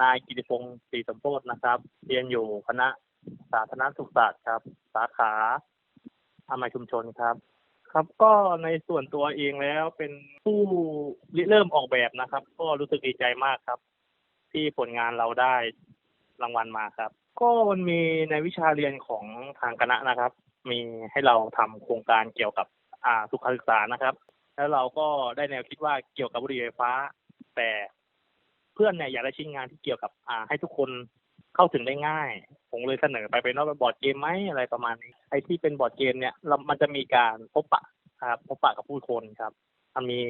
นายกิติพงศ์ศรีสมโพธนะครับ เรียนอยู่คณะสาธารณสุขศาสตร์ครับ สาขาอามัยชุมชนครับ ครับก็ในส่วนตัวเองแล้วเป็นผู้ริเริ่มออกแบบนะครับ ก็รู้สึกดีใจมากครับ ที่ผลงานเราได้รางวัลมาครับ ก็มันมีในวิชาเรียนของทางคณะนะครับ มีให้เราทำโครงการเกี่ยวกับอ่าสุขศึกษานะครับ แล้วเราก็ได้แนวคิดว่าเกี่ยวกับบุหรี่ไฟฟ้า แต่ เพื่อนเนี่ยอยากได้ชิ้นงานที่เกี่ยวกับอ่าให้ทุกคนเข้าถึงได้ง่าย ผมเลยเสนอไปเป็นว่าบอร์ดเกมไหมอะไรประมาณนี้ไอ้ที่เป็นบอร์ดเกมเนี่ยเรามันจะมีการพบปะครับพบปะกับผู้คนครับมันมี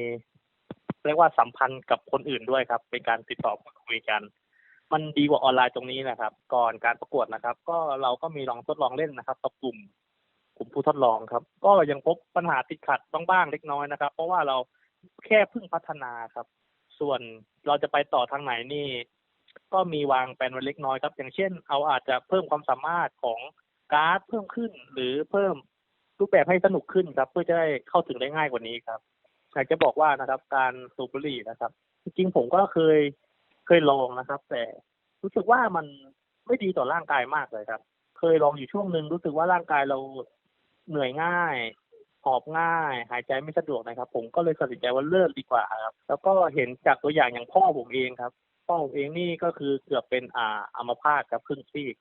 เรียกว่าสัมพันธ์กับคนอื่นด้วยครับ เป็นการติดต่อพูดคุยกัน มันดีกว่าออนไลน์ตรงนี้นะครับ ก่อนการประกวดนะครับ ก็เราก็มีลองทดลองเล่นนะครับกับกลุ่มกลุ่มผู้ทดลองครับ ก็ยังพบปัญหาติดขัดบ้างบ้างเล็กน้อยนะครับ เพราะว่าเราแค่เพิ่งพัฒนาครับ ส่วนเราจะไปต่อทางไหนนี่ ก็มีวางแผนไว้เล็กน้อยครับ อย่างเช่นเอาอาจจะเพิ่มความสามารถของการ์ดเพิ่มขึ้น หรือเพิ่มรูปแบบให้สนุกขึ้นครับ เพื่อจะได้เข้าถึงได้ง่ายกว่านี้ครับอยากจะบอกว่านะครับ การสูบบุหรี่นะครับ จริงๆผมก็เคยเคยลองนะครับ แต่รู้สึกว่ามันไม่ดีต่อร่างกายมากเลยครับ เคยลองอยู่ช่วงหนึ่งรู้สึกว่าร่างกายเราเหนื่อยง่าย อบง่าย หายใจไม่สะดวกนะครับ ผมก็เลยตัดสินใจว่าเลิกดีกว่าครับ แล้วก็เห็นจากตัวอย่างอย่างพ่อผมเองครับ พ่อผมเองนี่ก็คือเกือบเป็นอ่าอัมพาตครับครึ่งซีก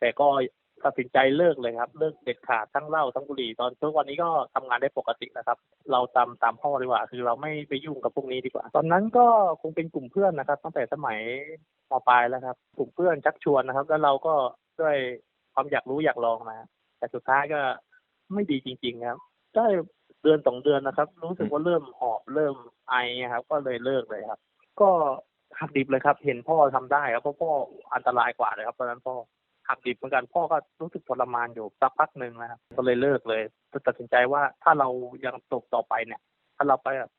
แต่ก็ตัดสินใจเลิกเลยครับ เลิกเด็ดขาดทั้งเหล้าทั้งบุหรี่ตอนทุกวันนี้ก็ทำงานได้ปกตินะครับ เราตามตามพ่อดีกว่า คือเราไม่ไปยุ่งกับพวกนี้ดีกว่า ตอนนั้นก็คงเป็นกลุ่มเพื่อนนะครับ ตั้งแต่สมัยมปลายแล้วครับ กลุ่มเพื่อนชักชวนนะครับ แล้วเราก็ด้วยความอยากรู้อยากลองมาแต่สุดท้ายก็ไม่ดีจริง ๆ ครับ ได้เดือนสองเดือนนะครับ รู้สึกว่าเริ่มหอบเริ่มไอครับ ก็เลยเลิกเลยครับ ก็หักดิบเลยครับ เห็นพ่อทำได้ครับเพราะพ่ออันตรายกว่าเลยครับตอนนั้นพ่อหักดิบเหมือนกันพ่อก็รู้สึกทรมานอยู่สักพักหนึ่งนะครับก็เลยเลิกเลยตัดสินใจว่าถ้าเรายังตกต่อไปเนี่ย ถ้าเราไปแบบ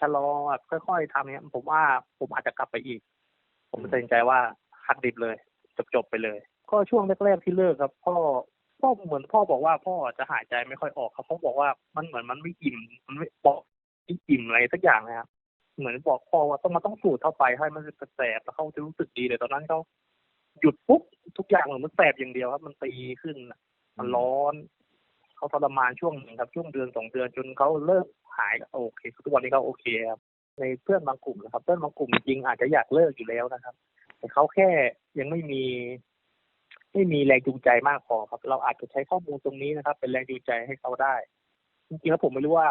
ชะลอแบบค่อยๆทำเนี่ยผมว่าผมอาจจะกลับไปอีก ผมตัดสินใจว่าหักดิบเลย จบๆไปเลย ก็ช่วงแรกๆที่เลิกครับ พ่อ พ่อเหมือนพ่อบอกว่าพ่อจะหายใจไม่ค่อยออกครับพ่อบอกว่ามันเหมือนมันไม่อิ่มมันไม่ปอกไม่อิ่มอะไรสักอย่างนะครับเหมือนบอกพ่อว่าต้องมาต้องสูดเข้าไปให้มันแสบแล้วเขาจะรู้สึกดีเลยตอนนั้นเขาหยุดปุ๊บทุกอย่างเหมือนมันแสบอย่างเดียวครับ มันตีขึ้นมันร้อนเขาทรมานช่วงหนึ่งครับช่วงเดือนสองเดือนจนเขาเลิกหายโอเคทุกวันนี้เขาโอเคครับในเพื่อนบางกลุ่มนะครับ เพื่อนบางกลุ่มจริงอาจจะอยากเลิกอยู่แล้วนะครับ แต่เขาแค่ยังไม่มี ไม่มีแรงจูงใจมากพอครับ เราอาจจะใช้ข้อมูลตรงนี้นะครับ เป็นแรงจูงใจให้เขาได้จริงๆแล้วผมไม่รู้ว่า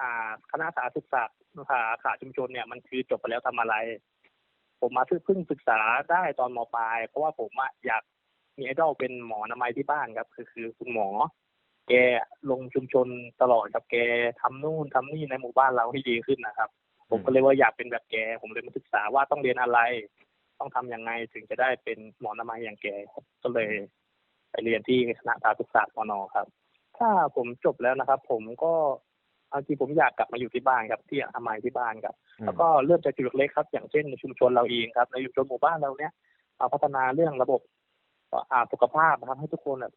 อ่าคณะสาธารณสุขศาสตร์สาขาชุมชนเนี่ยมันคือจบไปแล้วทำอะไร ผมมาเพิ่งศึกษาได้ตอนมปลาย เพราะว่าผมอยากมีไอดอลเป็นหมอนามัยที่บ้านครับ คือคือคุณหมอ แกลงชุมชนตลอดครับแกทำนู่นทำนี่ในหมู่บ้านเราให้ดีขึ้นนะครับ ผมก็เลยว่าอยากเป็นแบบแก ผมเลยมาศึกษาว่าต้องเรียนอะไร ต้องทำยังไงถึงจะได้เป็นหมออนามัยอย่างแกครับก็เลยไปเรียนที่คณะสาธารณสุขศาสตร์มนครับ ถ้าผมจบแล้วนะครับ ผมก็เอาจริงผมอยากกลับมาอยู่ที่บ้านครับ ที่อนามัยที่บ้านครับ แล้วก็เริ่มจากจุดเล็กๆครับ อย่างเช่นในชุมชนเราเองครับในชุมชนหมู่บ้านเราเนี้ยเอาพัฒนาเรื่องระบบอ่าสุขภาพนะครับให้ทุกคนแบบ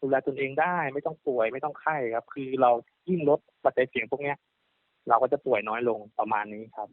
ดูแลตนเองได้ไม่ต้องป่วยไม่ต้องไข้ครับ คือเรายิ่งลดปัจจัยเสี่ยงพวกเนี้ย เราก็จะป่วยน้อยลงประมาณนี้ครับ